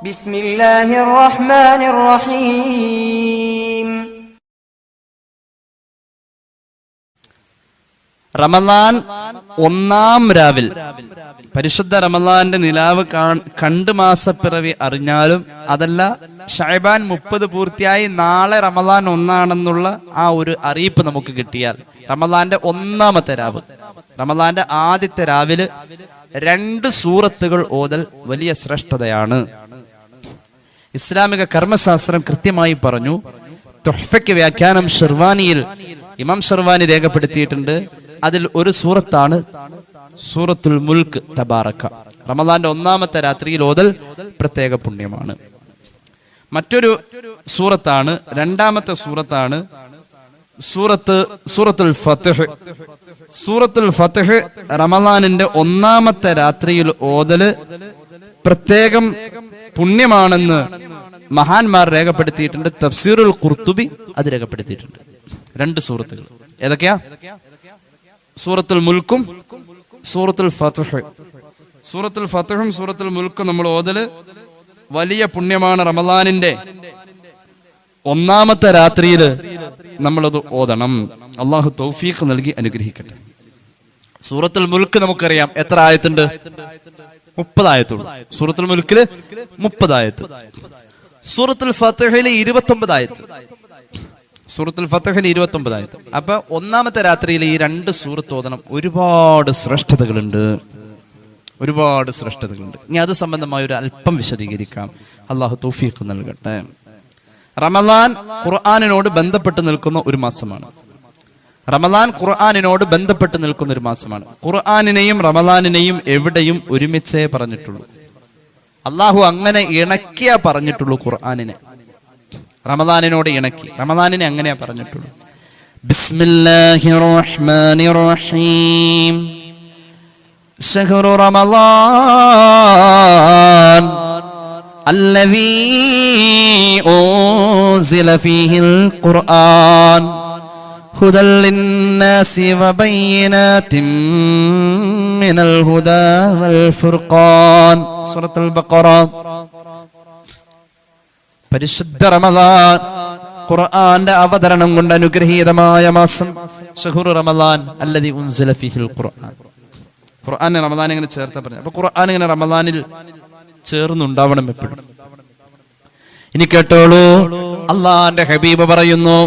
ബിസ്മില്ലാഹിർ റഹ്മാനിർ റഹീം റമദാൻ ഒന്നാം രാവിൽ. പരിശുദ്ധ റമദാന്റെ നിലാവ് കണ്ട് മാസപ്പിറവി അറിഞ്ഞാലും അതല്ല ഷൈബാൻ മുപ്പത് പൂർത്തിയായി നാളെ റമദാൻ ഒന്നാണെന്നുള്ള ആ ഒരു അറിയിപ്പ് നമുക്ക് കിട്ടിയാൽ റമദാന്റെ ഒന്നാമത്തെ രാവ്. റമദാന്റെ ആദ്യത്തെ രാവിലെ രണ്ട് സൂറത്തുകൾ ഓതൽ വലിയ ശ്രേഷ്ഠതയാണ്. ഇസ്ലാമിക കർമ്മശാസ്ത്രം കൃത്യമായി പറഞ്ഞു. തുഹ്ഫയ്ക്ക് വ്യാഖ്യാനം ഷെർവാനിയിൽ ഇമാം ഷെർവാനി രേഖപ്പെടുത്തിയിട്ടുണ്ട്. അതിൽ ഒരു സൂറത്താണ് സൂറത്തുൽ മുൽക്ക് തബാറക്ക. റമദാന്റെ ഒന്നാമത്തെ രാത്രിയിൽ ഓതൽ പ്രത്യേക പുണ്യമാണ്. മറ്റൊരു സൂറത്താണ് രണ്ടാമത്തെ സൂറത്താണ് സൂറത്ത് സൂറത്തുൽ ഫത്തഹ് സൂറത്തുൽ ഫത്തഹ് റമദാനിന്റെ ഒന്നാമത്തെ രാത്രിയിൽ ഓതൽ പ്രത്യേകം പുണ്യമാണെന്ന് മഹാന്മാർ രേഖപ്പെടുത്തിയിട്ടുണ്ട്. തഫ്സീറുൽ ഖുർത്തുബി അത് രേഖപ്പെടുത്തിയിട്ടുണ്ട്. രണ്ട് സൂറത്തുകൾ. ഏതൊക്കെയാ? സൂറത്തുൽ മുൽക്കും സൂറത്തുൽ ഫതഹ്. സൂറത്തുൽ ഫതഹും സൂറത്തുൽ മുൽക്കും നമ്മൾ ഓതൽ വലിയ പുണ്യമാണ് റമദാനിന്റെ ഒന്നാമത്തെ രാത്രിയിൽ നമ്മളത് ഓതണം. അള്ളാഹു തൗഫീഖ് നൽകി അനുഗ്രഹിക്കട്ടെ. സൂറത്തുൽ മുൽക്ക് നമുക്കറിയാം. എത്ര ആയത്തുണ്ട്? മുപ്പതായത്തുള്ളൂ. സൂറത്തുൽ മുൽക്കിൽ മുപ്പതായത്ത്. സൂറത്തുൽ ഫത്തഹിൽ ഇരുപത്തി ഒമ്പതായത്ത് സൂറത്തുൽ ഫത്തഹിൽ ഇരുപത്തി ഒമ്പതായത്ത് അപ്പൊ ഒന്നാമത്തെ രാത്രിയിൽ ഈ രണ്ട് സൂറത്ത് ഓതണം. ഒരുപാട് ശ്രേഷ്ഠതകളുണ്ട്. ഒരുപാട് ശ്രേഷ്ഠതകളുണ്ട്. ഇനി അത് സംബന്ധമായ ഒരു അല്പം വിശദീകരിക്കാം. അള്ളാഹു തൗഫീഖ് നൽകട്ടെ. റമദാൻ ഖുർആാനിനോട് ബന്ധപ്പെട്ട് നിൽക്കുന്ന ഒരു മാസമാണ്. റമദാൻ ഖുർആാനിനോട് ബന്ധപ്പെട്ട് നിൽക്കുന്ന ഒരു മാസമാണ് ഖുർആാനിനെയും റമദാനിനെയും എവിടെയും ഒരുമിച്ചേ പറഞ്ഞിട്ടുള്ളൂ അള്ളാഹു അങ്ങനെ ഇണക്കിയാ പറഞ്ഞിട്ടുള്ളൂ ഖുർആാനിനെ റമദാനിനോട് ഇണക്കി റമദാനിനെ അങ്ങനെയാ പറഞ്ഞിട്ടുള്ളൂ ബിസ്മില്ലാഹിർ റഹ്മാനിർ റഹീം شهر رمضان الذي أنزل فيه القرآن هدى للناس وبينات من الهدى والفرقان سورة البقرة പരിശുദ്ധ റമദാൻ ഖുർആന്റെ അവതരണം കൊണ്ട് അനുഗ്രഹീതമായ മാസം ഷഹുർ റമദാൻ അല്ലതി ഉൻസില ഫീഹിൽ ഖുർആൻ ഖുർആൻ റമദാൻ ഇങ്ങനെ ചേർത്ത പറഞ്ഞു അപ്പൊ ഖുർആൻ ഇങ്ങനെ റമദാനിൽ ചേർന്നുണ്ടാവണം എപ്പോഴും ഇനി കേട്ടോളൂ അള്ളാന്റെ ഹബീബ് പറയുന്നു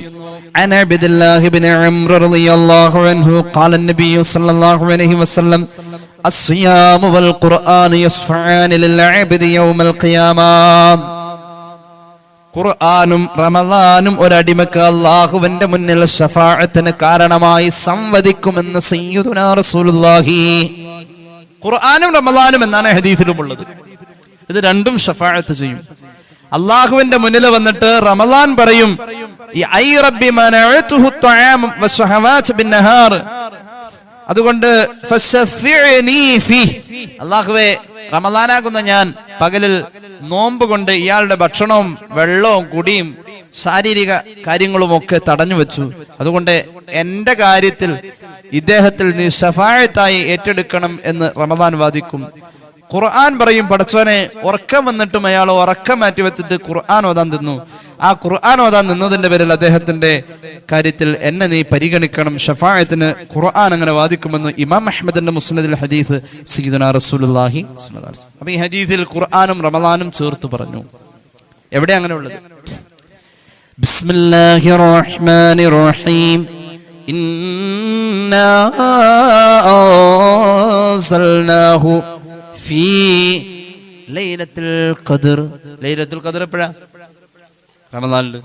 عن عبد الله بن عمرو رضي الله عنه قال النبي صلى الله عليه وسلم الصيام والقرآن يصفعان للعبد يوم القيامة ഖുർആാനും റമദാനും ഒരടിമക്ക് അള്ളാഹുവിന്റെ മുന്നിൽ ഷഫാഅത്തിന് കാരണമായി സംവദിക്കുമെന്ന് സയ്യിദുനാ റസൂലുള്ളാഹി ഖുർആാനും റമദാനും എന്നാണ് ഹദീസിലുമുള്ളത് ഇത് രണ്ടും ഷഫാഅത്ത് ചെയ്യും അള്ളാഹുവിന്റെ മുന്നിൽ വന്നിട്ട് റമദാൻ പറയും അതുകൊണ്ട് അള്ളാഹുവെ റമദാനാകുന്ന ഞാൻ പകലിൽ നോമ്പ് കൊണ്ട് ഇയാളുടെ ഭക്ഷണവും വെള്ളവും കുടിയും ശാരീരിക കാര്യങ്ങളും ഒക്കെ തടഞ്ഞു വെച്ചു. അതുകൊണ്ട് എന്റെ കാര്യത്തിൽ ഇദ്ദേഹത്തിൽ നീ ഷഫായത്തായി ഏറ്റെടുക്കണം എന്ന് റമദാൻ വാദിക്കും. ഖുർആൻ പറയും പടച്ചോനെ ഉറക്കം വന്നിട്ടും അയാൾ ഉറക്കം മാറ്റി വെച്ചിട്ട് ഖുർആൻ ഓതാൻ തിന്നു. ആ ഖുർആൻ ഓതാൻ നിന്നതിന്റെ പേരിൽ അദ്ദേഹത്തിന്റെ കാര്യത്തിൽ എന്നെ നീ പരിഗണിക്കണം ഷഫായത്തിന് ഖുർആൻ അങ്ങനെ വാദിക്കുമെന്ന് ഇമാം അഹമ്മദിന്റെ മുസ്ലിദിൽ ഹദീസ് സീദുന വസല്ലം. അപ്പൊ ഈ ഹദീസിൽ ഖുർആാനും റമദാനും ചേർത്ത് പറഞ്ഞു. എവിടെ അങ്ങനെ ഉള്ളത്? ബിസ്മില്ലാഹിർ റഹ്മാനിർ റഹീം. ഇന്നാ ഫീ ലൈലത്തുൽ ലൈലത്തുൽ എപ്പോഴാ? റമദാനിൽ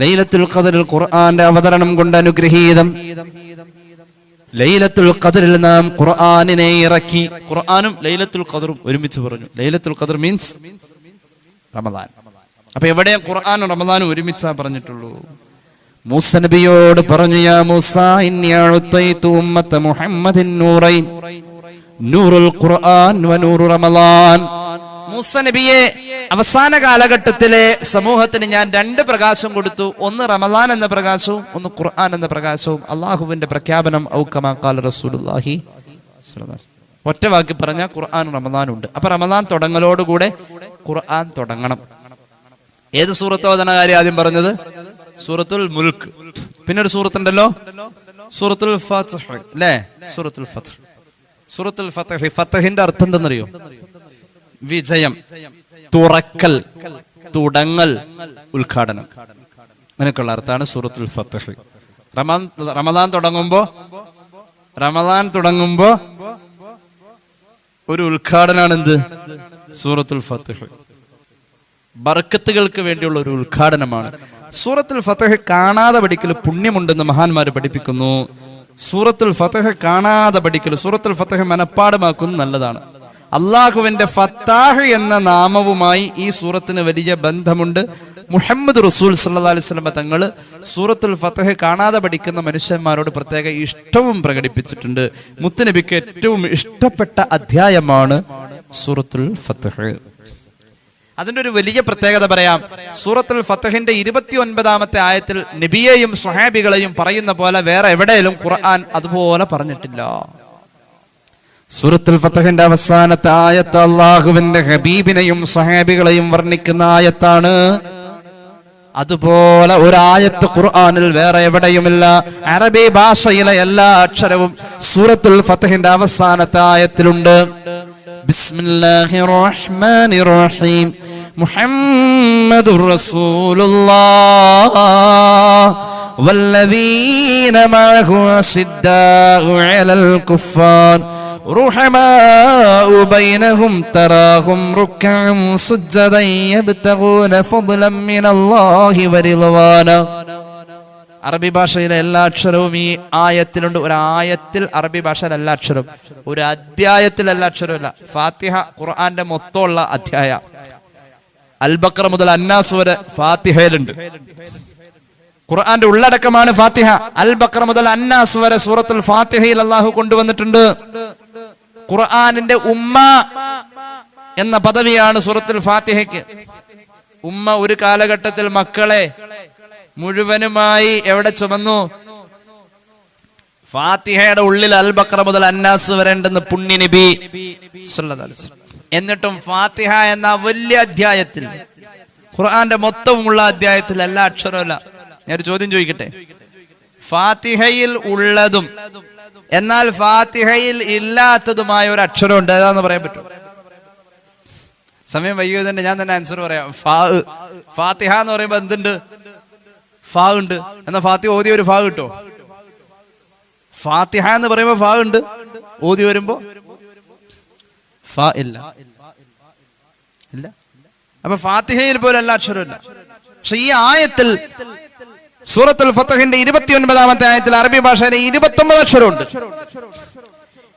ലൈലത്തുൽ ഖുർആന്റെ അവതരണം കൊണ്ട് അനുഗ്രഹീതം. ലൈലത്തുൽ ഖദറിൽ നാം ഖുർആനിനെ ഇറക്കി. ഖുർആനും ലൈലത്തുൽ ഖദറും ഒരുമിച്ച് പറഞ്ഞു. ലൈലത്തുൽ ഖദർ മീൻസ് റമദാൻ. അപ്പൊ എവിടെ ഖുർആനും റമദാനും ഒരുമിച്ചാ പറഞ്ഞിട്ടുള്ളൂ? മൂസ നബിയോട് പറഞ്ഞു യാ മൂസ ഇന്നി അഅതൈതു ഉമ്മത മുഹമ്മദിൻ നൂറൈൻ. നൂറുൽ ഖുർആൻ വ നൂറു റമദാൻ. മൂസ നബിയെ അവസാന കാലഘട്ടത്തിലെ സമൂഹത്തിന് ഞാൻ രണ്ട് പ്രകാശം കൊടുത്തു. ഒന്ന് റമദാൻ എന്ന പ്രകാശവും ഒന്ന് ഖുർആൻ എന്ന പ്രകാശവും. അള്ളാഹുവിന്റെ പ്രഖ്യാപനം ഔക്കമാക്കാൽ വസല്ലം. ഒറ്റ വാക്കി പറഞ്ഞ ഖുർആൻ റമദാൻ ഉണ്ട്. അപ്പൊ റമദാൻ തുടങ്ങലോടുകൂടെ ഖുർആൻ തുടങ്ങണം. ഏത് സൂറത്ത് ഓതണ കാര്യം ആദ്യം പറഞ്ഞത്? സൂറത്തുൽ മുൽക്ക്. പിന്നെ ഒരു സൂറത്തുണ്ടല്ലോ? സൂറത്തുൽ ഫത്ത് അല്ലേ? സൂറത്തുൽ ഫത്ഹ്. സൂറത്തുൽ ഫത്ഹ് ഫത്തഹിന്റെ അർത്ഥം എന്തെന്നറിയോ? വിജയം തുറക്കൽ തുടങ്ങൽ ഉദ്ഘാടനം. അങ്ങനെയൊക്കെയുള്ള അർത്ഥമാണ് സൂറത്തുൽ ഫത്തഹ് റമദാൻ തുടങ്ങുമ്പോ റമദാൻ തുടങ്ങുമ്പോ ഒരു ഉദ്ഘാടനമാണ് എന്ത് സൂറത്തുൽ ഫത്തഹ് ബർക്കത്തുകൾക്ക് വേണ്ടിയുള്ള ഒരു ഉദ്ഘാടനമാണ്. സൂറത്തുൽ ഫത്തഹ് കാണാതെ പഠിക്കൽ പുണ്യമുണ്ടെന്ന് മഹാന്മാർ പഠിപ്പിക്കുന്നു. സൂറത്തുൽ ഫതഹ കാണാതെ പഠിക്കൽ സൂറത്തുൽ ഫതഹ മനപ്പാടമാക്കുന്നത് നല്ലതാണ്. അള്ളാഹുവിന്റെ ഫത്താഹ് എന്ന നാമവുമായി ഈ സൂറത്തിന് വലിയ ബന്ധമുണ്ട്. മുഹമ്മദ് റസൂൽ സല്ലാ അലൈഹി സ്വലമ തങ്ങൾ സൂറത്തുൽ ഫത്തഹ് കാണാതെ പഠിക്കുന്ന മനുഷ്യന്മാരോട് പ്രത്യേക ഇഷ്ടവും പ്രകടിപ്പിച്ചിട്ടുണ്ട്. മുത്തുനബിക്ക് ഏറ്റവും ഇഷ്ടപ്പെട്ട അധ്യായമാണ് സൂറത്തുൽ ഫത്തഹ് അതിന്റെ ഒരു വലിയ പ്രത്യേകത പറയാം. സൂറത്തുൽ ഫത്തഹിന്റെ ഇരുപത്തി ഒൻപതാമത്തെ ആയത്തിൽ നബിയെയും സുഹാബികളെയും പറയുന്ന പോലെ വേറെ എവിടെയും ഖുർആൻ അതുപോലെ പറഞ്ഞിട്ടില്ല. സൂറത്തുൽ ഫത്തഹിന്റെ അവസാനത്തെ ആയത്ത് അള്ളാഹുവിന്റെ ഹബീബിനെയും സുഹാബികളെയും വർണിക്കുന്ന ആയത്താണ്. അതുപോലെ ഒരായത്ത് ഖുർആനിൽ വേറെ എവിടെയുമില്ല. അറബി ഭാഷയിലെ എല്ലാ അക്ഷരവും സൂറത്തുൽ ഫത്തഹിന്റെ അവസാനത്തെ ആയത്തിലുണ്ട്. بسم الله الرحمن الرحيم. محمد رسول الله. والذين معه أشداء على الكفار. رحماء بينهم تراهم ركعا سجدا يبتغون فضلا من الله ورضوانا. അറബി ഭാഷയിലെ എല്ലാ അക്ഷരവും ഈ ആയത്തിലുണ്ട്. ഒരു ആയത്തിൽ അറബി ഭാഷയിൽ എല്ലാ അക്ഷരവും. ഒരു അധ്യായത്തിൽ എല്ലാ അക്ഷരവും ഫാത്തിഹ ഖുർആന്റെ മൊത്തമുള്ള അധ്യായ. അൽബക്ര മുതൽ അന്നാസ് വരെ ഫാത്തിഹയിലുണ്ട്. ഖുർആന്റെ ഉള്ളടക്കമാണ് ഫാത്തിഹ. അൽബക്ര മുതൽ അന്നാസ് വരെ സൂറത്തുൽ ഫാത്തിഹയിൽ അള്ളാഹു കൊണ്ടുവന്നിട്ടുണ്ട്. ഖുർആനിന്റെ ഉമ്മ എന്ന പദവിയാണ് സൂറത്തുൽ ഫാത്തിഹയ്ക്ക്. ഉമ്മ ഒരു കാലഘട്ടത്തിൽ മക്കളെ മുഴുവനുമായി എവിടെ ചുമന്നു? ഫാത്തിഹയുടെ ഉള്ളിൽ അൽ ബക്ര മുതൽ അന്നാസ് വരേണ്ടെന്ന് പുണ്യ നബി. എന്നിട്ടും ഫാത്തിഹ എന്ന വലിയ അധ്യായത്തിൽ ഖുർആന്റെ മൊത്തമുള്ള അധ്യായത്തിൽ എല്ലാ അക്ഷരമല്ല ഞാനൊരു ചോദ്യം ചോദിക്കട്ടെ? ഫാത്തിഹയിൽ ഉള്ളതും എന്നാൽ ഫാത്തിഹയിൽ ഇല്ലാത്തതുമായ ഒരു അക്ഷരം ഉണ്ട് ഏതാന്ന് പറയാൻ പറ്റും? സമയം വൈകിയതന്നെ ഞാൻ തന്നെ ആൻസർ പറയാം. ഫാ ഫാത്തിഹ എന്ന് പറയുമ്പോ എന്തുണ്ട്? ഫാ ഉണ്ട് എന്നാ ഫാത്തിഹ ഓതിയ ഒരു ഫാ കിട്ടോ? ഫാത്തിഹ എന്ന് പറയുമ്പോ ഫാ ഉണ്ട് ഓതി വരുമ്പോ ഫാ ഇല്ല. ഇല്ല. അപ്പൊ ഫാത്തിഹയിൽ പോലും എല്ലാ അക്ഷരമില്ല. പക്ഷെ ഈ ആയത്തിൽ സൂറത്തുൽ ഫത്തഹിന്റെ ഇരുപത്തി ഒൻപതാമത്തെ ആയത്തിൽ അറബി ഭാഷയിലെ ഇരുപത്തി ഒമ്പത് അക്ഷരമുണ്ട്.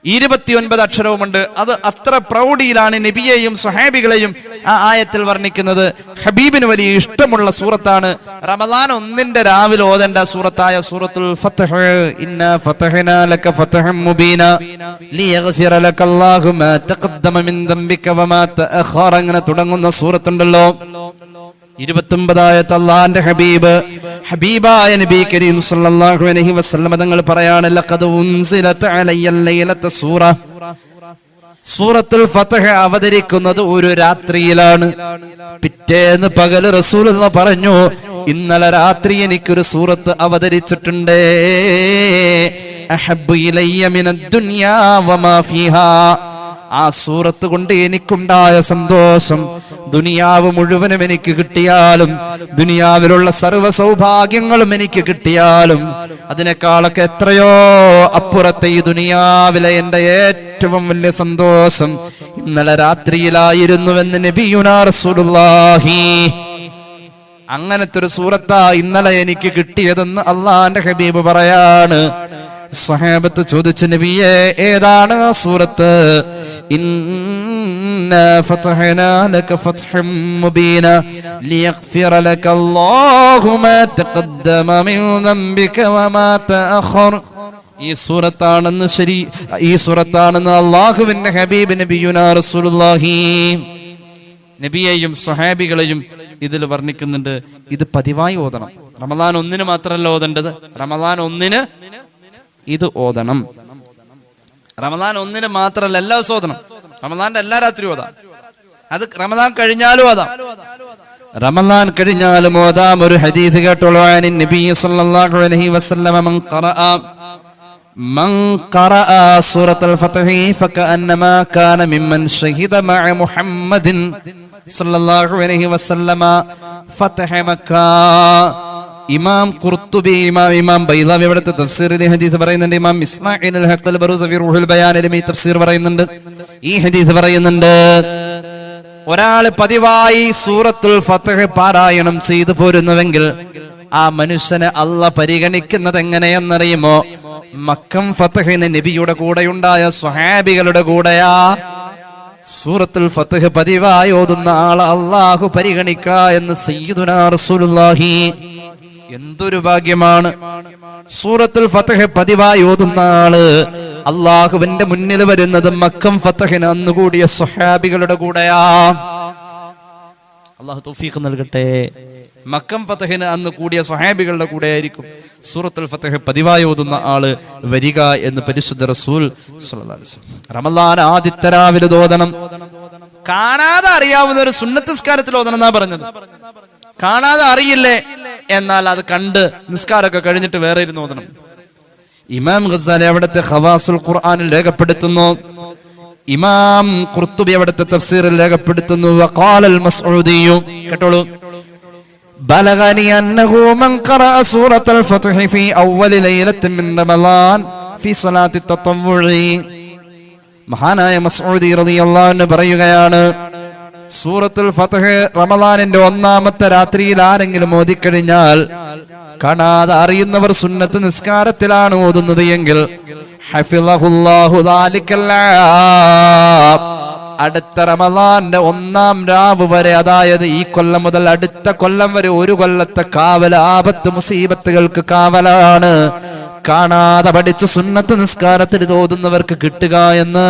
ഇരുപത്തിയൊൻപത് അക്ഷരവുമുണ്ട്. അത് അത്ര പ്രൗഢിയിലാണ് നബിയെയും സുഹാബികളെയും ആ ആയത്തിൽ വർണിക്കുന്നത്. ഹബീബിന് വലിയ ഇഷ്ടമുള്ള സൂറത്താണ്. റമദാൻ ഒന്നിന്റെ രാവിലെ ഓതേണ്ട സൂറത്തായ സൂറത്തുൽ ഫത്ഹ്. ഇന്ന ലക മുബീന. ലിയഗ്ഫിറ മിൻ അങ്ങനെ തുടങ്ങുന്ന സൂറത്തുണ്ടല്ലോ. ഇരുപത്തൊമ്പതായത്ത് അള്ളാന്റെ ഹബീബ് ഹബീബായ നബി കരീം സല്ലല്ലാഹു അലൈഹി വസല്ലം തങ്ങൾ പറയാണ് ലഖദ് ഉൻസിലത അലയ്യ ലൈലത സൂറ. സൂറത്തുൽ ഫതഹ് അവതരിക്കുന്നത് ഒരു രാത്രിയിലാണ്. പിറ്റേന്ന് പകൽ റസൂൽ പറഞ്ഞു ഇന്നലെ രാത്രി എനിക്കൊരു സൂറത്ത് അവതരിച്ചിട്ടുണ്ട്. അഹബ്ബു ഇലയ്യ മിനദ് ദുനിയാ വമാ ഫീഹാ. ആ സൂറത്ത് കൊണ്ട് എനിക്കുണ്ടായ സന്തോഷം. ദുനിയാവ് മുഴുവനും എനിക്ക് കിട്ടിയാലും ദുനിയാവിലുള്ള സർവ സൗഭാഗ്യങ്ങളും എനിക്ക് കിട്ടിയാലും അതിനേക്കാളൊക്കെ എത്രയോ അപ്പുറത്തെ ഈ ദുനിയാവിലെ എന്റെ ഏറ്റവും വലിയ സന്തോഷം ഇന്നലെ രാത്രിയിലായിരുന്നുവെന്ന് നബിയുനാ റസൂലുള്ളാഹി. അങ്ങനത്തെ ഒരു സൂറത്താ ഇന്നലെ എനിക്ക് കിട്ടിയതെന്ന് അള്ളാന്റെ ഹബീബ് പറയാണ്. സഹാബത്ത് ചോദിച്ചു നബിയെ ഏതാണ് സൂറത്ത്? إنا فتحنا لك فتحا مبينا ليغفر لك الله ما تقدم من ذنبك وما تأخر ഈ സൂറത്താണെന്ന് ശരി ഈ സൂറത്താണെന്ന് അള്ളാഹുവിന്റെ ഹബീബ് നബിയുനാ റസൂലുള്ളാഹി നബിയെയും സ്വഹാബികളെയും ഇതിൽ വർണ്ണിക്കുന്നുണ്ട് ഇത് പതിവായി ഓതണം റമദാൻ ഒന്നിന് മാത്രമല്ല ഓതേണ്ടത് റമദാൻ ഒന്നിന് ഇത് ഓതണം റമദാൻ ഒന്നിന് മാത്രമല്ല എല്ലാ ദിവസവും ഓതണം റമദാന്റെ എല്ലാ രാത്രിയും ഓതാം അത് റമദാൻ കഴിഞ്ഞാലും ഓതാം റമദാൻ കഴിഞ്ഞാലും ഓതാം ഒരു ഹദീസ് കേട്ടോളൂ അനിൻ നബി സല്ലല്ലാഹു അലൈഹി വസല്ലമ മൻ ഖറഅ من قرأ سورة الفتح فكأنما كان ممن شهد مع محمد صلى الله عليه وسلم فتح مكة ഇമാം കുർത്തുബി ഇമാം ഇമാം ബൈലാവി ഇവിടുത്തെ തഫ്സീറിലെ ഹദീസ് പറയുന്നുണ്ട്. ഇമാം ഇസ്മാഇൽ അൽ ഹഖൽ ബറൂസ് ഫി റൂഹുൽ ബയാനിലും ഈ തഫ്സീർ പറയുന്നുണ്ട്. ഈ ഹദീസ് പറയുന്നുണ്ട് ഒരാൾ പതിവായി സൂറത്തുൽ ഫത്ഹ് പാരായണം ചെയ്തു പോരുന്നുവെങ്കിൽ ആ മനുഷ്യനെ അല്ല പരിഗണിക്കുന്നത് എങ്ങനെയെന്നറിയുമോ? മക്കം ഫത്തഹിന് നബിയുടെ കൂടെയുണ്ടായ സ്വഹാബികളുടെ കൂടെയാ സൂറത്തുൽ ഫത്തഹ് പതിവായി ഓതുന്ന ആളെ അള്ളാഹു പരിഗണിക്ക എന്ന് സയ്യിദുനാ റസൂലുള്ളാഹി എന്തൊരു ഭാഗ്യമാണ്. സൂറത്തുൽ ഫത്തഹ് പതിവായി ഓതുന്ന ആൾ അള്ളാഹുവിന്റെ മുന്നിൽ വരുന്നത് മക്കം ഫത്തഹിന് അന്നുകൂടിയ സ്വഹാബികളുടെ കൂടെയാ. അള്ളാഹു തൗഫീഖ് നൽകട്ടെ. മക്കം ഫത്തഹിന് അന്ന് കൂടിയ സ്വഹാബികളുടെ കൂടെ ആയിരിക്കും സൂറത്തുൽ ഫത്തഹ് പതിവായി ഓതുന്ന ആൾ വരിക എന്ന് പരിശുദ്ധ റസൂൽ. റമളാൻ ആദ്യത്തെ രാവിലെ കാണാതെ അറിയാവുന്ന ഒരു സുന്നത്തിസ്കാരത്തിൽ ഓതണം എന്നാ പറഞ്ഞത്. കാണാതെ അറിയില്ലേ? എന്നാൽ അത് കണ്ട് നിസ്കാരമൊക്കെ കഴിഞ്ഞിട്ട് വേറെ ഇരുന്ന് ഓതണം. ഇമാം ഗസാലി അവിടുത്തെ ഹവാസുൽ ഖുർആാനിൽ രേഖപ്പെടുത്തുന്നു. ഇമാം കുർത്തുബി അവിടുത്തെ തഫ്സീറിൽ രേഖപ്പെടുത്തുന്നു. വഖാലൽ മസ്ഊദിയു. കേട്ടോളൂ. ബലഗനി അന്നഹു മൻ ഖറഅ സൂറത്തുൽ ഫത്ഹ് ഫി അവ്വലി ലൈലത്തിൻ മിൻ റമളാൻ ഫി സ്വലാത്തി മഹാനായ മസ്ഊദി റളിയല്ലാഹു അൻഹു പറയുകയാണ് സൂറത്തുൽ ഫതഹ് റമദാനിന്റെ ഒന്നാമത്തെ രാത്രിയിൽ ആരെങ്കിലും ഓതിക്കഴിഞ്ഞാൽ കാണാതെ അറിയുന്നവർ സുന്നത്ത് നിസ്കാരത്തിലാണ് ഓതുന്നത് എങ്കിൽ. അടുത്ത റമദാന്റെ ഒന്നാം രാവ് വരെ അതായത് ഈ കൊല്ലം മുതൽ അടുത്ത കൊല്ലം വരെ ഒരു കൊല്ലത്തെ കാവൽ ആപത്ത് മുസീബത്തുകൾക്ക് കാവലാണ് കാണാതെ പഠിച്ച് സുന്നത്ത് നിസ്കാരത്തിൽ തോതുന്നവർക്ക് കിട്ടുക എന്ന്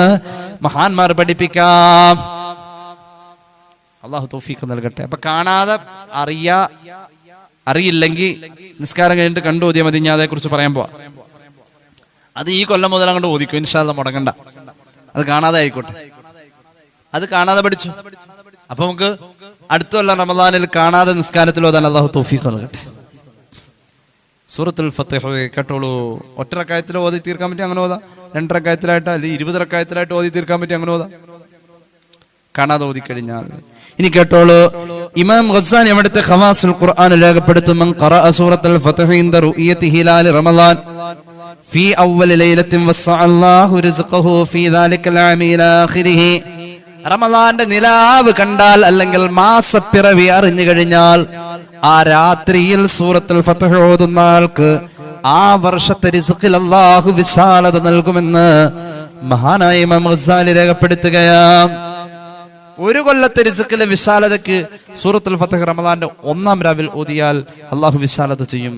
മഹാന്മാർ പഠിപ്പിക്കാം അള്ളാഹു തൗഫീഖ് നൽകട്ടെ. അപ്പൊ കാണാതെ അറിയ അറിയില്ലെങ്കിൽ നിസ്കാരം കഴിഞ്ഞിട്ട് കണ്ടു ഓതിയാൽ മതി ഞാൻ അതേക്കുറിച്ച് പറയാൻ പോവാ. അത് ഈ കൊല്ലം മുതൽ അങ്ങോട്ട് ഓദിക്കും ഇൻഷാല്ല മുടങ്ങണ്ട. അത് കാണാതെ ആയിക്കോട്ടെ. അത് കാണാതെ പഠിച്ചു. അപ്പൊ നമുക്ക് അടുത്ത കൊല്ലം റമദാനിൽ കാണാതെ നിസ്കാരത്തിൽ ഓതാൻ അള്ളാഹു തൗഫീഖ് നൽകട്ടെ. സൂറത്തുൽ ഫത്തേഹ് കേട്ടോളൂ. ഒറ്റ റക്കായത്തിൽ ഓതി തീർക്കാൻ പറ്റി അങ്ങനെ ഓതാ. രണ്ട് റക്കായത്തിലായിട്ട് അല്ലെങ്കിൽ ഇരുപതരക്കായത്തിലായിട്ട് ഓതി തീർക്കാൻ പറ്റി അങ്ങനെ ഓതാ. കാണാതെ ഓതി കഴിഞ്ഞാൽ ഇനി കേട്ടോളൂ. ഇമാം ഖസാൻ എവിടുത്തെ ഖവാസുൽ ഖുർആൻ രേഖപ്പെടുത്തും. മൻ ഖറഅ സൂറത്തുൽ ഫത്ഹ് ഇൻദ റുഇയതി ഹിലാൽ റമളാൻ ഫീ അവ്വൽ ലൈലത്തിൻ വസ്സഅ അല്ലാഹു റിസ്ഖഹു ഫീ ദാലിക്കൽ ആമി ആഖിരിഹി റമദാന്റെ നിലാവ് കണ്ടാൽ അല്ലെങ്കിൽ മാസപ്പിറവി അറിഞ്ഞു കഴിഞ്ഞാൽ ആ രാത്രിയിൽ സൂറത്തുൽ ഫത്തഹ ഓതുന്ന ആൾക്ക് ആ വർഷത്തെ റിസ്ഖിൽ അല്ലാഹു വിശാലത നൽകുമെന്ന് മഹാനായ ഇമാം മഹസാലി രേഖപ്പെടുത്തുകയാണ്. ഒരു കൊല്ലത്തെ റിസുക്കിലെ വിശാലതയ്ക്ക് സൂറത്തുൽ ഫത്തഹ് റമദാന്റെ ഒന്നാം രാവിൽ ഓതിയാൽ അള്ളാഹു വിശാലത ചെയ്യും.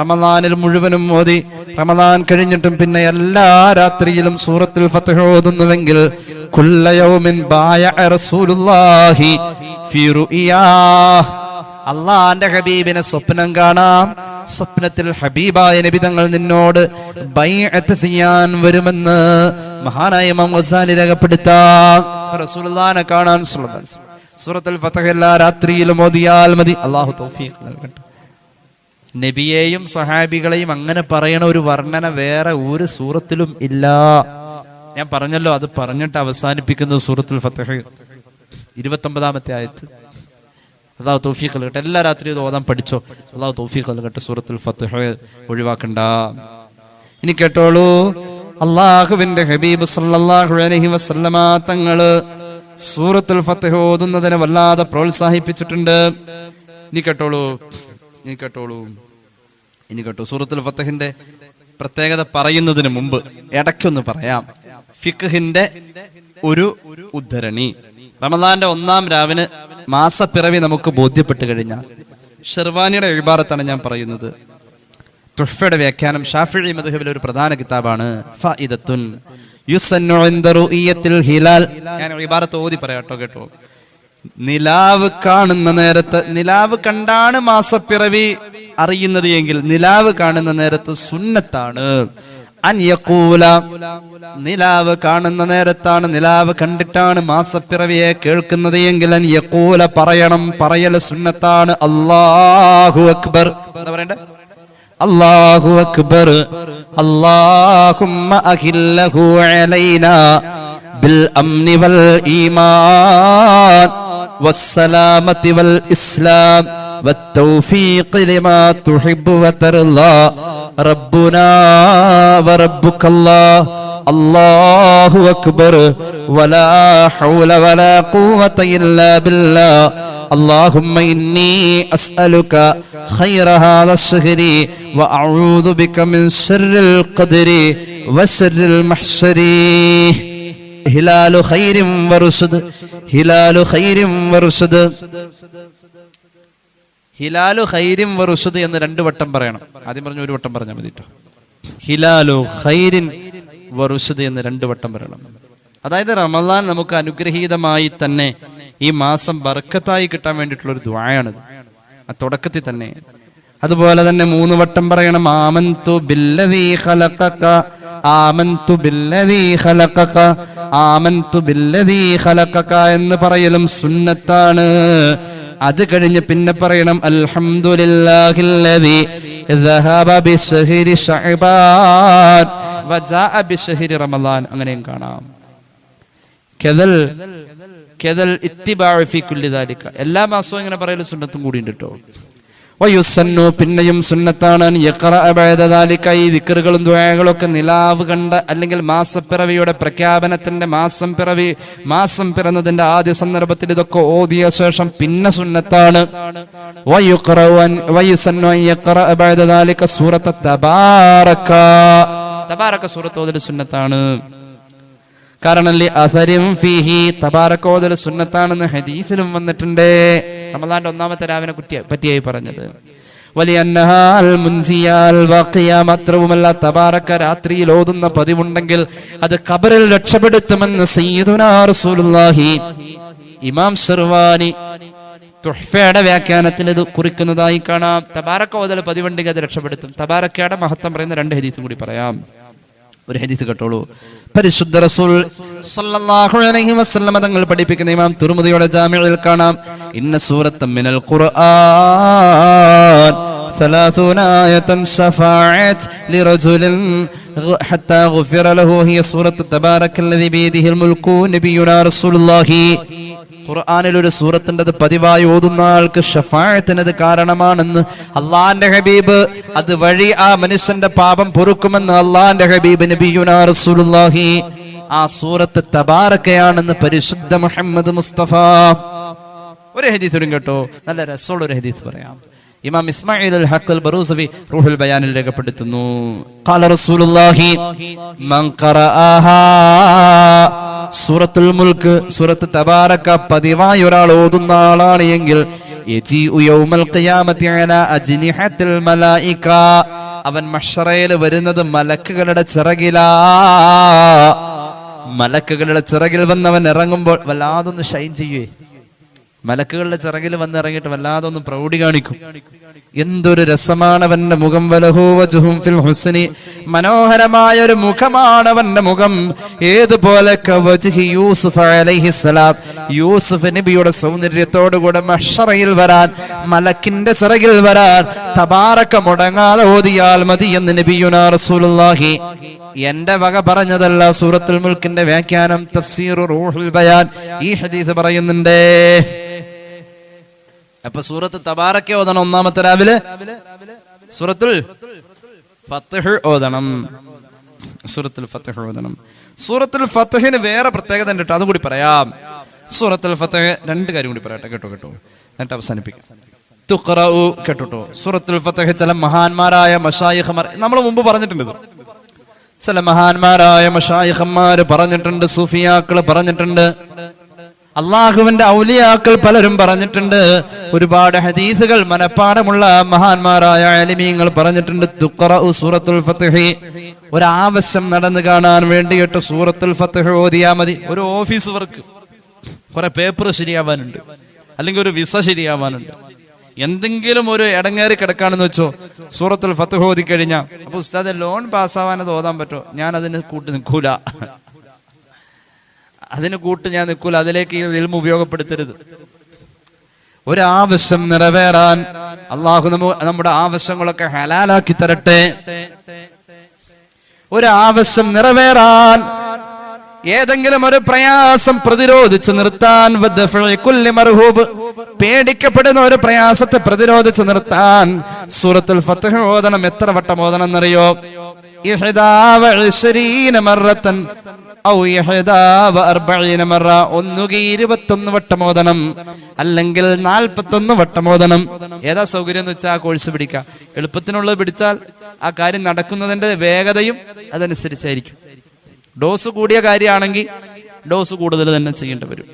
റമദാനിൽ മുഴുവനും ഓതി. റമദാൻ കഴിഞ്ഞിട്ടും പിന്നെ എല്ലാ രാത്രിയിലും സൂറത്തുൽ ഫത്തഹ് ഓതുന്നുവെങ്കിൽ കുല്ല യൗമിൻ ബായഅ റസൂലുള്ളാഹി ഫീ റുഇയാഹ് അള്ളാന്റെ ഹബീബിനെ സ്വപ്നം കാണാം. സ്വപ്നത്തിൽ ഹബീബായ നബി തങ്ങൾ നിന്നോട് ബൈഅത്ത് ചെയ്യാൻ വരുമെന്ന് മഹാനായ ഇമാം ഗസാലി രേഖപ്പെടുത്താം. റസൂലുള്ളാഹിനെ കാണാൻ സൂറത്തുൽ എല്ലാ രാത്രിയിലും ഓതിയാൽ മതി. അള്ളാഹു തൗഫീഖ് നൽകട്ടെ. നബിയെയും സഹാബികളെയും അങ്ങനെ പറയണ ഒരു വർണന വേറെ ഒരു സൂറത്തിലും ഇല്ല. ഞാൻ പറഞ്ഞല്ലോ അത് പറഞ്ഞിട്ട് അവസാനിപ്പിക്കുന്നത് സൂറത്തുൽ ഫത്തഹ് ഇരുപത്തൊമ്പതാമത്തെ ആയത്ത്. അള്ളാഹു തൗഫീഖ് നൽകട്ടെ. എല്ലാ രാത്രിയും ഓതാൻ പഠിച്ചോ? അള്ളാഹു തൗഫീഖ് നൽകട്ടെ സൂറത്തുൽ ഫത്തഹ് ഒഴിവാക്കണ്ട. ഇനി കേട്ടോളൂ. അള്ളാഹുവിന്റെ ഹബീബ് സല്ലല്ലാഹു അലൈഹി വസല്ലമ തങ്ങൾ സൂറത്തുൽ ഫത്തഹ ഓതുന്നതിനെ വല്ലാതെ പ്രോത്സാഹിപ്പിച്ചിട്ടുണ്ട്. ഇനി കേട്ടോളൂ. ഇനി കേട്ടോളൂ. ഇനി കേട്ടോ സൂറത്തുൽ ഫത്തഹിന്റെ പ്രത്യേകത പറയുന്നതിന് മുമ്പ് ഇടയ്ക്കൊന്ന് പറയാം. ഫിഖിന്റെ ഒരു ഉദ്ധരണി. റമദാന്റെ ഒന്നാം രാവിന് മാസപ്പിറവി നമുക്ക് ബോധ്യപ്പെട്ട് കഴിഞ്ഞാൽ ഷെർവാനിയുടെ എഴുപാറത്താണ് ഞാൻ പറയുന്നത്. തുഹ്ഫയുടെ വ്യാഖ്യാനം ഷാഫിഴി മധുഹബിലെ ഒരു പ്രധാന കിതാബാണ് ഹിലാൽ. ഞാൻ ഇബാറത്ത് ഓതി പറയാട്ടോ കേട്ടോ നിലാവ് കാണുന്ന നേരത്ത് നിലാവ് കണ്ടാണ് മാസപ്പിറവി അറിയുന്നത് എങ്കിൽ നിലാവ് കാണുന്ന നേരത്ത് സുന്നത്താണ്. അൻ യഖൂല നിലാവ് കാണുന്ന നേരത്താണ് നിലാവ് കണ്ടിട്ടാണ് മാസപ്പിറവിയെ കേൾക്കുന്നത് എങ്കിൽ അൻ യഖൂല പറയണം പറയൽ സുന്നത്താണ്. അള്ളാഹു അക്ബർ. എന്താ പറയണ്ടേ? الله أكبر. اللهم أكله علينا بالأمن والإيمان والسلامة والإسلام والتوفيق لما تحب وترضى. ربنا وربك الله الله أكبر ولا حول ولا قوة إلا بالله اللهم إني أسألك خير هذا الشهر وأعوذ بك من شر القدر وشر المحشر ഹിലാലു ഖൈരിം വറുഷദ് ഹിലാലു ഖൈരിം വറുഷദ് ഹിലാലു ഖൈരിം വറുഷദ് എന്ന് രണ്ട് വട്ടം പറയണം ആദ്യം പറഞ്ഞു ഒരു വട്ടം പറഞ്ഞാൽ മതി കേട്ടോ ഹിലാലു ഖൈരിൻ വറുഷദ് എന്ന് രണ്ട് വട്ടം പറയണം അതായത് റമദാൻ നമുക്ക് അനുഗ്രഹീതമായി തന്നെ ഈ മാസം ബർക്കത്തായി കിട്ടാൻ വേണ്ടിയിട്ടുള്ള ഒരു ദ്വായാണിത് ആ തുടക്കത്തിൽ തന്നെ അതുപോലെ തന്നെ മൂന്ന് വട്ടം പറയണം ആമന്തു ബില്ലദീ ഖലഖക ആമന്തു ബില്ലദീ ഖലഖക ആമന്തു ബില്ലദീ ഖലഖക എന്ന് പറയലും സുന്നത്താണ് അത് കഴിഞ്ഞ് പിന്നെ പറയണം അൽഹംദുലില്ലാഹില്ലദീ ذهب بشهر شعبان അങ്ങനെയും കാണാം. എല്ലാ മാസവും ഇങ്ങനെ പറയലും സുന്നത്തും കൂടി ഉണ്ട് കേട്ടോ പിന്നെയും സുന്നത്താണ് ഈ ദിക്കറുകളും ദ്വയകളൊക്കെ നിലാവ് കണ്ട അല്ലെങ്കിൽ മാസപ്പിറവിയുടെ പ്രഖ്യാപനത്തിന്റെ മാസം പിറവി മാസം പിറന്നതിന്റെ ആദ്യ സന്ദർഭത്തിൽ ഇതൊക്കെ ഓതിയ ശേഷം പിന്നെ സുന്നത്താണ്. സൂറത്ത് തബാറക്ക തബാറക സൂറത്തോതൽ സുന്നത്താണ്. കാരണം അസരിം ഫീഹി തബാറക്കോതൽ സുന്നത്താണെന്ന് ഹദീസിലും വന്നിട്ടുണ്ട്. റമദാന്റെ ഒന്നാമത്തെ രാവിനെ കുറ്റി പറ്റിയായി പറഞ്ഞത്. തബാറക്ക രാത്രിയിൽ ഓതുന്ന പതിവുണ്ടെങ്കിൽ അത് കബറിൽ രക്ഷപ്പെടുത്തുമെന്ന് ഇമാം സർവാനി തുഹ്ഫയുടെ വ്യാഖ്യാനത്തിൽ ഇത് കുറിക്കുന്നതായി കാണാം. തബാറക്ക ഓതൽ പതിവുണ്ടെങ്കിൽ അത് രക്ഷപ്പെടുത്തും. തബാറക്കയുടെ മഹത്വം പറയുന്ന രണ്ട് ഹദീസും കൂടി പറയാം. ഒരു ഹദീസ് കേട്ടോളൂ പരിശുദ്ധ റസൂൽ സല്ലല്ലാഹു അലൈഹി വസല്ലമ തങ്ങൾ പഠിപ്പിക്കുന്ന ഇമാം തുർമുദിയുടെ ജാമിഉൽ കാണാം ഇന്ന സൂറത്ത മിനൽ ഖുർആൻ ثلاثون آية شفاعت لرجل غ- حتى غفر له هي سورة تبارك الذي بيده الملك نبينا رسول الله ഖുർആനിൽ ഒരു സൂറത്തിന്റെ പതിവായി ഓതുന്ന ആൾക്ക് ഷഫായത്തിനത് കാരണമാണെന്ന് അള്ളാന്റെ ഹബീബ് അത് വഴി ആ മനുഷ്യന്റെ പാപം പൊറുക്കുമെന്ന് അള്ളാന്റെ ഹബീബ് നബിയുനാ റസൂലുള്ളാഹി. ആ സൂറത്ത് തബാറക്കയാണെന്ന് പരിശുദ്ധ മുഹമ്മദ് മുസ്തഫ. ഒരു ഹദീസ് ഒരു കേട്ടോ. നല്ല രസമുള്ള ഒരു ഹദീസ് പറയാം. ഇമാം ഇസ്മായിൽ അൽ ഹഖ് ബറൂസവി റൂഹുൽ ബയാനിൽ രേഖപ്പെടുത്തുന്നു. ഖാല റസൂലുള്ളാഹി മൻ ഖറഅഹാ സൂറത്തുൽ മുൽക്ക് സൂറത്ത് തബാറക്ക പതിവായി ഒരാൾ ഓതുന്ന ആളാണ് എങ്കിൽ അവൻ മഷറയിൽ വരുന്നത് മലക്കുകളുടെ ചിറകിലാ. മലക്കുകളുടെ ചിറകിൽ വന്നവൻ ഇറങ്ങുമ്പോൾ വല്ലാതൊന്ന് ഷൈൻ ചെയ്യുവേ മലക്കുകളുടെ ചിറകിൽ വന്നിറങ്ങിയിട്ട് വല്ലാതെ ഒന്ന് പ്രൗഢി കാണിക്കും. എന്തൊരു രസമാണ് അവന്റെ മുഖം. ഫിൽ ഹുസ്നി. മനോഹരമായ ഒരു മുഖമാണ് അവന്റെ മുഖം. ഏതുപോലെ യൂസുഫ് അലൈഹിസ്സലാം യൂസുഫ് നബിയുടെ സൗന്ദര്യത്തോടുകൂടെ മഷറയിൽ വരാൻ മലക്കിന്റെ ചിറകിൽ വരാൻ തബാറക്ക മുടങ്ങാതെ ഓതിയാൽ മതി എന്ന് നബിയുനാ റസൂലുള്ളാഹി. എന്റെ വക പറഞ്ഞതല്ല സൂറത്തുൽ മുൽക്കിന്റെ വ്യാഖ്യാനം തഫ്സീർ റൂഹുൽ ബയാൻ. ഈ ഹദീസ് പറയുന്നുണ്ട്. അപ്പൊ സൂറത്ത് തബാറക്ക ഓതണം ഒന്നാമത്തെ രാവിലെ? സൂറത്തുൽ ഫത്തഹ് ഓതണം. സൂറത്തുൽ ഫത്തഹ് ഓതണം. സൂറത്തുൽ ഫത്തഹിന് വേറെ പ്രത്യേകത ഉണ്ട് കേട്ടോ അതും കൂടി പറയാം. സൂറത്തുൽ ഫത്തഹ് രണ്ട് കാര്യം കൂടി പറയട്ടെ. കേട്ടോ കേട്ടോ. എന്നിട്ട് അവസാനിപ്പിക്കാം. തുക്കറു കേട്ടോ സൂറത്തുൽ ഫത്തഹ് ചില മഹാന്മാരായ മഷായിഹമാർ നമ്മൾ മുമ്പ് പറഞ്ഞിട്ടുണ്ട്. ചില മഹാന്മാരായ മഷായിഹന്മാര് പറഞ്ഞിട്ടുണ്ട് സൂഫിയാക്കൾ പറഞ്ഞിട്ടുണ്ട്. അള്ളാഹുവിന്റെ ഔലിയാക്കൾ പലരും പറഞ്ഞിട്ടുണ്ട്. ഒരുപാട് ഹദീസുകൾ മനഃപ്പാടമുള്ള മഹാന്മാരായ അലിമീങ്ങൾ പറഞ്ഞിട്ടുണ്ട്. സൂറത്തുൽ ഫത്ഹി. ഒരാവശ്യം നടന്നു കാണാൻ വേണ്ടിയിട്ട് സൂറത്തുൽ ഫത്തഹ് ഓതിയാ മതി. ഒരു ഓഫീസ് വർക്ക്. കുറെ പേപ്പർ ശരിയാവാനുണ്ട്. അല്ലെങ്കിൽ ഒരു വിസ ശരിയാവാനുണ്ട്. എന്തെങ്കിലും ഒരു ഇടങ്ങേറി കിടക്കാണെന്ന് വെച്ചോ സൂറത്തുൽ ഫത്തഹ് ഓതി കഴിഞ്ഞാൽ അപ്പൊ ഉസ്താദ് ലോൺ പാസ്സാവാൻ അത് ഓതാൻ പറ്റുമോ ഞാൻ അതിന് കൂട്ടി നിൽക്കൂല. അതിന് കൂട്ട് ഞാൻ നിൽക്കൂല. അതിലേക്ക് ഈ ഇൽമ ഉപയോഗപ്പെടുത്തരുത്. ഒരാവശ്യം നിറവേറാൻ അള്ളാഹു നമ്മുടെ ആവശ്യങ്ങളൊക്കെ ഹലാലാക്കി തരട്ടെ. ഒരാവശ്യം നിറവേറാൻ ഏതെങ്കിലും ഒരു പ്രയാസം പ്രതിരോധിച്ച് നിർത്താൻ മർഹൂബ് പേടിക്കപ്പെടുന്ന ഒരു പ്രയാസത്തെ പ്രതിരോധിച്ച് നിർത്താൻ സൂറത്തുൽ ഫത്ഹ് ഓതണം. എത്ര വട്ടം ഓതണം എന്നറിയോ മറ. ഇരുപത്തൊന്ന് വട്ടം ഓതണം. അല്ലെങ്കിൽ നാൽപ്പത്തൊന്ന് വട്ടമോദനം ഏതാ സൗകര്യം എന്ന് വെച്ചാൽ ആ കോഴ്സ് പിടിക്കാം. എളുപ്പത്തിനുള്ളത് പിടിച്ചാൽ ആ കാര്യം നടക്കുന്നതിന്റെ വേഗതയും അതനുസരിച്ചായിരിക്കും. ഡോസ് കൂടിയ കാര്യമാണെങ്കിൽ ഡോസ് കൂടുതൽ തന്നെ ചെയ്യേണ്ടി വരും.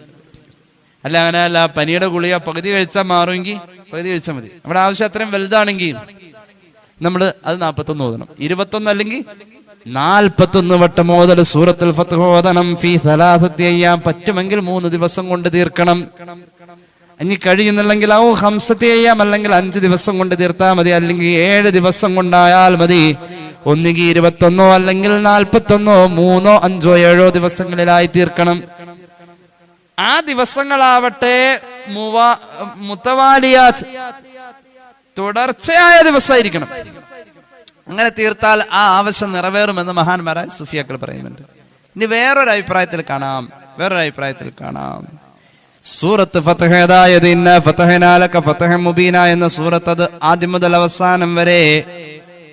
അല്ല അങ്ങനെ അല്ല പനിയുടെ ഗുളിക പകുതി കഴിച്ചാൽ മാറുമെങ്കിൽ പകുതി കഴിച്ചാൽ മതി. നമ്മുടെ ആവശ്യം അത്രയും വലുതാണെങ്കിൽ നമ്മൾ അത് നാൽപ്പത്തൊന്ന് ഓതണം. ഇരുപത്തൊന്ന് അല്ലെങ്കിൽ നാൽപ്പത്തൊന്ന് വട്ടം ഓതൽ സൂറത്തുൽ ഫത്ഹോദനം ഫീ സലാസത്തി അയ്യാം. പറ്റുമെങ്കിൽ മൂന്ന് ദിവസം കൊണ്ട് തീർക്കണം. ഇനി കഴിയുന്നില്ലെങ്കിൽ ഔ ഹംസത്തെയ്യാം അല്ലെങ്കിൽ അഞ്ച് ദിവസം കൊണ്ട് തീർത്താൽ മതി. അല്ലെങ്കിൽ ഏഴ് ദിവസം കൊണ്ടായാൽ മതി. ഒന്നുകിൽ ഇരുപത്തൊന്നോ അല്ലെങ്കിൽ നാൽപ്പത്തൊന്നോ മൂന്നോ അഞ്ചോ ഏഴോ ദിവസങ്ങളിലായി തീർക്കണം. ആ ദിവസങ്ങളാവട്ടെ മുവാ- മുത്തവാലിയാത്ത് തുടർച്ചയായ ദിവസമായിരിക്കണം. അങ്ങനെ തീർത്താൽ ആ ആവശ്യം നിറവേറുമെന്ന് മഹാന്മാരായ സുഫിയാക്കൾ പറയുന്നുണ്ട്. ഇനി വേറൊരു അഭിപ്രായത്തിൽ കാണാം. വേറൊരു അഭിപ്രായത്തിൽ കാണാം. സൂറത്ത് മുബീന എന്ന സൂറത്ത് അത് ആദ്യം മുതൽ അവസാനം വരെ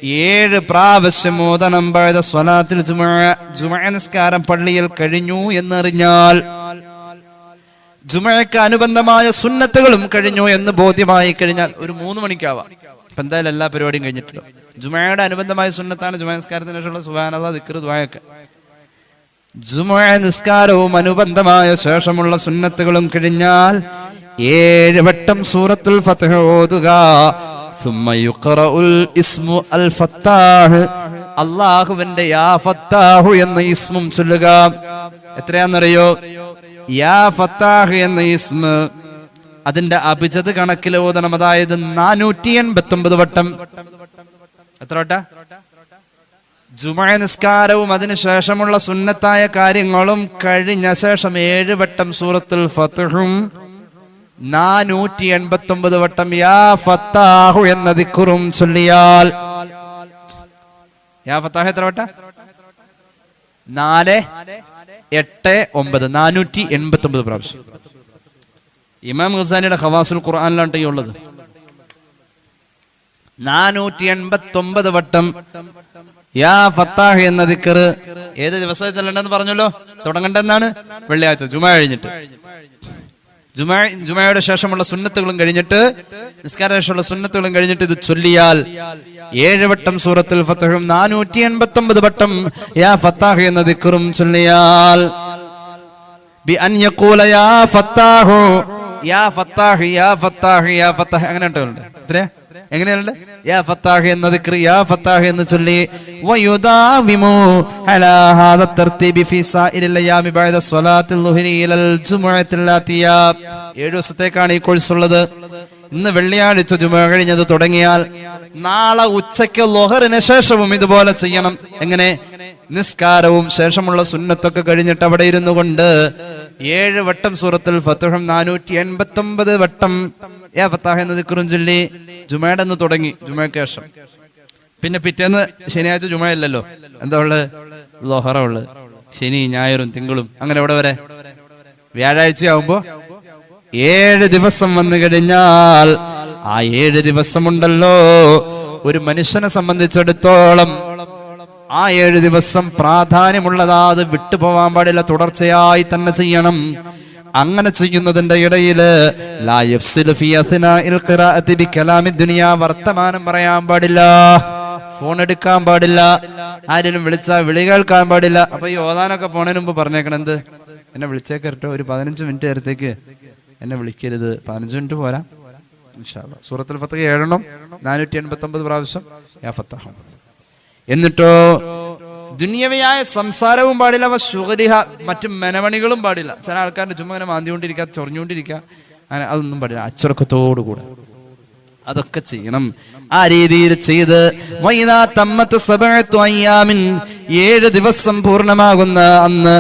ഏഴ് പ്രാവശ്യം ഓതണം പഴുത സ്വലാത്തിൽ നിസ്കാരം പള്ളിയിൽ കഴിഞ്ഞു എന്നറിഞ്ഞാൽ ജുമഴക്ക് അനുബന്ധമായ സുന്നത്തുകളും കഴിഞ്ഞു എന്ന് ബോധ്യമായി കഴിഞ്ഞാൽ ഒരു മൂന്ന് മണിക്കാവാം. ഇപ്പൊ എന്തായാലും എല്ലാ പരിപാടിയും കഴിഞ്ഞിട്ടുണ്ടോ. ജുമയുടെ അനുബന്ധമായ സുന്നത്താണ് ജുമ നിസ്കാരത്തിന് ശേഷമുള്ള സുബാനത ദിക്കറു ദ്വായൊക്കെ ജുമ നിസ്കാരവും അനുബന്ധമായ ശേഷമുള്ള സുന്നത്തുകളും കഴിഞ്ഞാൽ ഏഴ് വട്ടം സൂറത്തുൽ ഫത്ഹ് ഓതുക. ഫത്താഹ്. അള്ളാഹുവിന്റെ യാ ഫത്താഹു എന്ന ഇസ്മും ചൊല്ലുക. എത്രയാണെന്നറിയോ? യാ ഫത്താഹ് എന്ന ഇസ്മ അതിന്റെ അഭിജത് കണക്കിൽ ഓതണം. അതായത് നാനൂറ്റി എൺപത്തി വട്ടം. എത്ര വട്ട? ജുമ നിസ്കാരവും അതിനുശേഷമുള്ള സുന്നത്തായ കാര്യങ്ങളും കഴിഞ്ഞ ശേഷം ഏഴ് വട്ടം സൂറത്തുൽ ഫത്തുഹും നാനൂറ്റി എൺപത്തി ഒമ്പത് വട്ടം യാ ഫത്താഹു എന്ന ദിക്കുറും ചൊല്ലിയാൽ. യാ ഫത്താഹു എത്ര വട്ട? നാല് എട്ട് ഒമ്പത്. നാനൂറ്റി എൺപത്തി ഒമ്പത് പ്രാവശ്യം. ഇമാം ഖസാനിയുടെ ഹവാസുൽ ഖുർആാനിലാണ്ട് ഈ ഉള്ളത്. നാനൂറ്റി എൺപത്തി ഒമ്പത് വട്ടം യാ ഫത്താഹ് എന്ന ദിക്കർ ഏത് ദിവസം ചെല്ലണ്ടെന്ന് പറഞ്ഞല്ലോ? തുടങ്ങണ്ടെന്നാണ്? വെള്ളിയാഴ്ച ജുമാ കഴിഞ്ഞിട്ട്. ജുമാ ജുമയുടെ ശേഷമുള്ള സുന്നത്തുകളും കഴിഞ്ഞിട്ട് നിസ്കാരശേഷമുള്ള സുന്നത്തുകളും കഴിഞ്ഞിട്ട് ഇത് ചൊല്ലിയാൽ ഏഴ് വട്ടം സൂറത്തുൽ ഫത്തഹും നാനൂറ്റി എൺപത്തി ഒമ്പത് വട്ടം യാ ഫത്താഹ് എന്ന ദിക്കറും ചൊല്ലിയാൽ ബി അൻ യഖൂല യാ യാ ഫത്താഹ് യാ ഫത്താഹ് യാ ഫത്താഹ്. അങ്ങനെ ഉണ്ട് എത്ര എങ്ങനെയുണ്ട്? യാ ഫത്താഹ് എന്ന ദിക്ർ യാ ഫത്താഹ് എന്ന് ചൊല്ലി വയുദാവിമു ഹലാ ഹാദ തർതീബി ഫി സായിരിൽ അയാമി ബഅദ സ്വലാത്തിൽ ളുഹ്രി ഇലൽ ജുമുഅത്തിൽ ലാത്തിയാ ഏഴ് ദിവസത്തേക്കാണ് ഈ കോഴ്സ് ഉള്ളത്. ഇന്ന് വെള്ളിയാഴ്ച ജുമ കഴിഞ്ഞത് തുടങ്ങിയാൽ നാളെ ഉച്ചയ്ക്ക് ലൊഹറിന് ശേഷവും ഇതുപോലെ ചെയ്യണം. എങ്ങനെ? നിസ്കാരവും ശേഷമുള്ള സുന്നത്തൊക്കെ കഴിഞ്ഞിട്ട് അവിടെ ഇരുന്നു കൊണ്ട് ഏഴ് വട്ടം സൂറത്തിൽ ഫത്തുഹം നാനൂറ്റി എൺപത്തി ഒമ്പത് വട്ടം ഏ ഫത്താഹ എന്ന ദിക്കുറും ചൊല്ലി ജുമയുടെ തുടങ്ങി ജുമയ്ക്ക് ശേഷം. പിന്നെ പിറ്റേന്ന് ശനിയാഴ്ച ജുമ എന്താ ഉള്ളത് ലോഹറ ഉള്ളത് ശനി ഞായറും തിങ്കളും. അങ്ങനെ എവിടെ വരെ? വ്യാഴാഴ്ച ആവുമ്പോ ഏഴ് ദിവസം വന്നു കഴിഞ്ഞാൽ ആ ഏഴ് ദിവസമുണ്ടല്ലോ. ഒരു മനുഷ്യനെ സംബന്ധിച്ചിടത്തോളം ആ ഏഴ് ദിവസം പ്രാധാന്യമുള്ളതാ അത് വിട്ടുപോവാൻ പാടില്ല. തുടർച്ചയായി തന്നെ ചെയ്യണം. അങ്ങനെ ചെയ്യുന്നതിന്റെ ഇടയിൽ വർത്തമാനം പറയാൻ പാടില്ല. ഫോൺ എടുക്കാൻ പാടില്ല. ആരെങ്കിലും വിളിച്ചാൽ വിളി കേൾക്കാൻ പാടില്ല. അപ്പൊ ഈ ഓതാനൊക്കെ പോണതിന് മുമ്പ് പറഞ്ഞേക്കണം എന്ത്? എന്നെ വിളിച്ചേക്കരട്ടോ ഒരു പതിനഞ്ച് മിനിറ്റ് നേരത്തേക്ക് എന്നെ വിളിക്കരുത്. പതിനഞ്ച് മിനിറ്റ് പോരാ. സൂറത്തുൽ ഫത്തഹ ഏഴെണ്ണം നാനൂറ്റി എൺപത്തി ഒമ്പത് പ്രാവശ്യം. യാ എന്നിട്ടോ ദുന്യവയായ സംസാരവും പാടില്ല അവ ശുഗരിഹ മറ്റു മെനമണികളും പാടില്ല. ചില ആൾക്കാരുടെ ചുമ്മാ ഇങ്ങനെ മാന്തിക്കൊണ്ടിരിക്കുക ചൊറിഞ്ഞുകൊണ്ടിരിക്കുക അങ്ങനെ അതൊന്നും പാടില്ല. അച്ചടക്കത്തോടുകൂടെ. അതൊക്കെ ചെയ്യണം. ആ രീതിയിൽ ചെയ്ത് വൈദാ തമ്മത്ത് സബഅത്തു അയ്യാമിൻ ഏഴ് ദിവസം പൂർണമാകുന്ന അന്ന്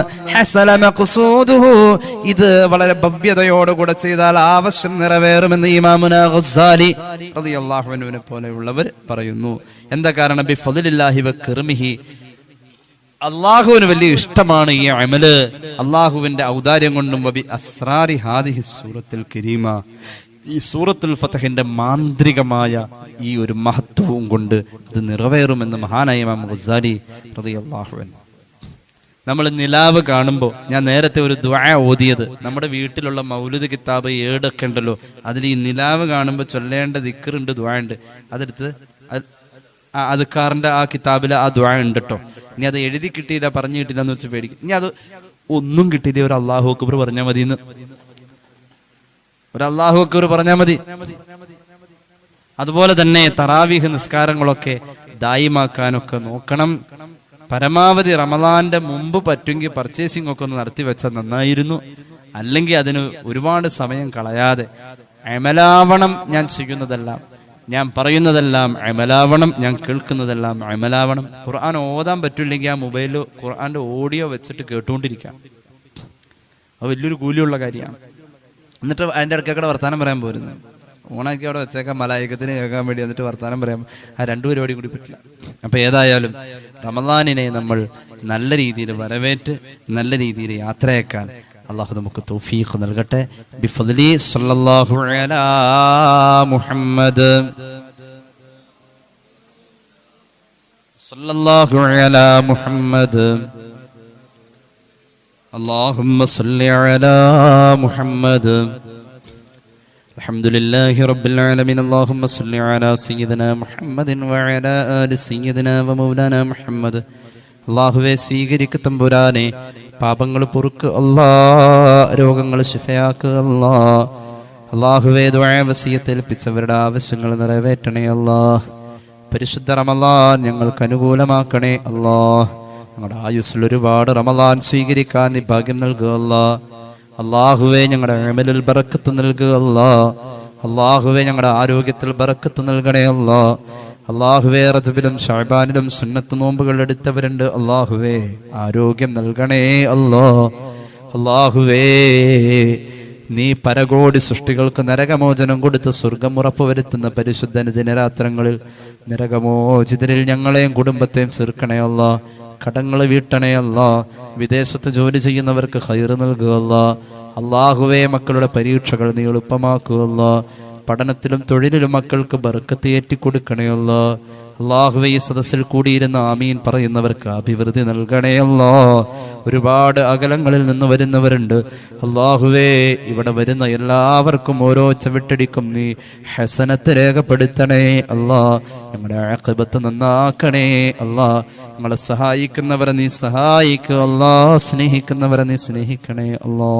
ഇത് വളരെ ഭവ്യതയോടുകൂടെ ചെയ്താൽ ആവശ്യം നിറവേറുമെന്ന് ഇമാമുന ഗസ്സാലി റളിയല്ലാഹു അൻഹുവിനെ പോലെയുള്ളവർ പറയുന്നു. എന്താ കാരണം? ബി ഫളില്ലാഹി വ കിർമിഹി. അള്ളാഹുവിന് വലിയ ഇഷ്ടമാണ് ഈ അമൽ. അള്ളാഹുവിന്റെ ഔദാര്യം കൊണ്ടും വബി അസ്രാരി ഹാദിഹി സൂറത്തുൽ കരീമ. ഈ സൂറത്തുൽ ഫതഹിന്റെ മാന്ത്രികമായ ഈ ഒരു മഹത്വവും കൊണ്ട് അത് നിറവേറുമെന്ന് മഹാനായ ഇമാം ഗസാലി നമ്മൾ നിലാവ് കാണുമ്പോൾ ഞാൻ നേരത്തെ ഒരു ദ്വാ ഓതിയത് നമ്മുടെ വീട്ടിലുള്ള മൗലുദ് കിതാബ് ഏടൊക്കെ ഉണ്ടല്ലോ അതിൽ ഈ നിലാവ് കാണുമ്പോൾ ചൊല്ലേണ്ട ദിക്കറുണ്ട് ദ്വാ ഉണ്ട്. അതെടുത്ത് അതുക്കാറിന്റെ ആ കിതാബിൽ ആ ദ്വാ ഉണ്ട് കേട്ടോ ഇനി അത് എഴുതി കിട്ടിയില്ല പറഞ്ഞു കിട്ടില്ല എന്ന് വെച്ച് പേടിക്കും. ഇനി അത് ഒന്നും കിട്ടിയില്ല ഒരു അള്ളാഹു അക്ബർ പറഞ്ഞാൽ മതി എന്ന് ഒരു അള്ളാഹു അക്ബർ പറഞ്ഞാൽ മതി. അതുപോലെ തന്നെ തറാവീഹ് നിസ്കാരങ്ങളൊക്കെ ദായിമാക്കാനൊക്കെ നോക്കണം. പരമാവധി റമദാന്റെ മുമ്പ് പറ്റുമെങ്കിൽ പർച്ചേസിംഗ് ഒക്കെ ഒന്ന് നടത്തി വെച്ചാൽ നന്നായിരുന്നു. അല്ലെങ്കിൽ അതിന് ഒരുപാട് സമയം കളയാതെ അമലാവണം ഞാൻ ചെയ്യുന്നതെല്ലാം ഞാൻ പറയുന്നതെല്ലാം അമലാവണം ഞാൻ കേൾക്കുന്നതെല്ലാം അമലാവണം. ഖുർആൻ ഓതാൻ പറ്റില്ലെങ്കിൽ ആ മൊബൈലിൽ ഖുർആന്റെ ഓഡിയോ വെച്ചിട്ട് കേട്ടുകൊണ്ടിരിക്കാം അത് വലിയൊരു കൂലിയുള്ള കാര്യമാണ്. എന്നിട്ട് അതിന്റെ ഇടയ്ക്കൊക്കെ വർത്താനം പറയാൻ പോരുന്നു. ഓണാക്കി അവിടെ വെച്ചേക്കാം മലായികത്തിന് കേൾക്കാൻ വേണ്ടി എന്നിട്ട് വർത്താനം പറയാം. ആ രണ്ടു പരിപാടി കൂടി പറ്റില്ല. അപ്പോൾ ഏതായാലും റമദാനിനെ നമ്മൾ നല്ല രീതിയിൽ വരവേറ്റ് നല്ല രീതിയിൽ യാത്രയേക്കാൻ അള്ളാഹു നമുക്ക് തൗഫീഖ് നൽകട്ടെ. ബിഫലി സല്ലല്ലാഹു മുഹമ്മദ്. സല്ലല്ലാഹു മുഹമ്മദ്. اللهم صل على محمد الحمد لله رب العالمين اللهم صل على سيدنا محمد وعلى آل سيدنا ومولانا محمد അള്ളാഹുവെ സ്വീകരിക്ക് തമ്പുരാനെ പാപങ്ങൾ പൊറുക്ക് അല്ലാ രോഗങ്ങൾ ശിഫയാക്ക് അല്ലാ അള്ളാഹുവെ ദ്വയവസീയത്തെ ഏൽപ്പിച്ചവരുടെ ആവശ്യങ്ങൾ നിറവേറ്റണേ അല്ലാ പരിശുദ്ധ റമലാൻ ഞങ്ങൾക്ക് അനുകൂലമാക്കണേ അല്ലാ ഞങ്ങളുടെ ആയുസ്സിൽ ഒരുപാട് റമദാൻ സ്വീകരിക്കാൻ നീ ഭാഗ്യം നൽകുക അള്ളാഹുവെ ഞങ്ങളുടെ അമലിൽ ബറക്കത്ത് നൽകുക അള്ളാഹുവെ ഞങ്ങളുടെ ആരോഗ്യത്തിൽ ബറക്കത്ത് നൽകണേ അല്ല. അള്ളാഹുവെ റജബിലും ഷാബാനിലും സുന്നത്ത് നോമ്പുകൾ എടുത്തവരുണ്ട് അള്ളാഹുവേ ആരോഗ്യം നൽകണേ അല്ലോ. അള്ളാഹുവേ നീ പരകോടി സൃഷ്ടികൾക്ക് നരകമോചനം കൊടുത്ത് സ്വർഗം ഉറപ്പുവരുത്തുന്ന പരിശുദ്ധന ദിനരാത്രങ്ങളിൽ നരകമോചിതരിൽ ഞങ്ങളെയും കുടുംബത്തെയും ചേർക്കണേ അല്ല. കടങ്ങൾ വീട്ടണേ അല്ല. വിദേശത്ത് ജോലി ചെയ്യുന്നവർക്ക് ഹൈറ് നൽകുകയല്ല അള്ളാഹുവേ മക്കളുടെ പരീക്ഷകൾ നീ എളുപ്പമാക്കുകയല്ല പഠനത്തിലും തൊഴിലിലും മക്കൾക്ക് ബർക്കത്ത് ഏറ്റിക്കൊടുക്കണേയല്ല അള്ളാഹുവെ ഈ സദസ്സിൽ കൂടിയിരുന്ന ആമീൻ പറയുന്നവർക്ക് അഭിവൃദ്ധി നൽകണേയല്ല ഒരുപാട് അകലങ്ങളിൽ നിന്ന് വരുന്നവരുണ്ട്. അള്ളാഹുവേ ഇവിടെ വരുന്ന എല്ലാവർക്കും ഓരോ ചവിട്ടടിക്കും നീ ഹസനത്ത് രേഖപ്പെടുത്തണേ അല്ലാ. ഞങ്ങളുടെ ആഖിബത്ത് നന്നാക്കണേ അല്ലാ ഞങ്ങളെ സഹായിക്കുന്നവരെ നീ സഹായിക്കുക അല്ലാ സ്നേഹിക്കുന്നവരെ നീ സ്നേഹിക്കണേ അല്ലാ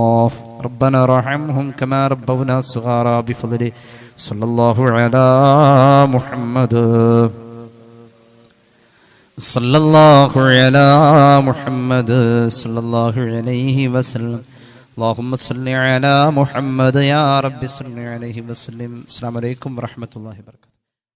ربنا رحمهم كما ربونا صغارا بفضله صلى الله على محمد صلى الله على محمد صلى الله عليه وسلم اللهم صل على محمد يا رب صل عليه وسلم السلام عليكم ورحمة الله وبركاته